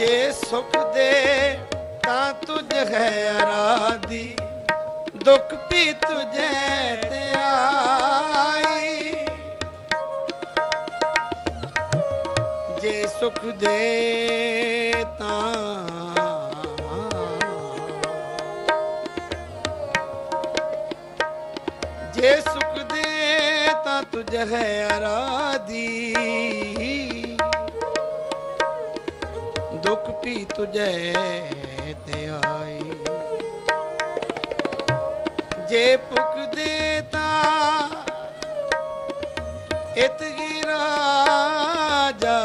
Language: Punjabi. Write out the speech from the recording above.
ਜੇ ਸੁਖ ਦੇ ਤਾਂ ਤੁਝ ਹੈ ਅਰਾਦੀ ਦੁੱਖ ਵੀ ਤੁਝੇ ਤੇ ਆਈ। ਜੇ ਸੁਖ ਦੇ ਤਾਂ ਜੇ ਸੁਖ ਦੇ ਤਾਂ ਤੁਝ ਹੈ ਅਰਾਦੀ ਦੁੱਖ ਵੀ ਤੁਝੇ ਤੇ ਆਈ। ਜੇ ਭੁਖ ਦੇਤਾ ਇਤ ਹੀ ਰਾਜਾ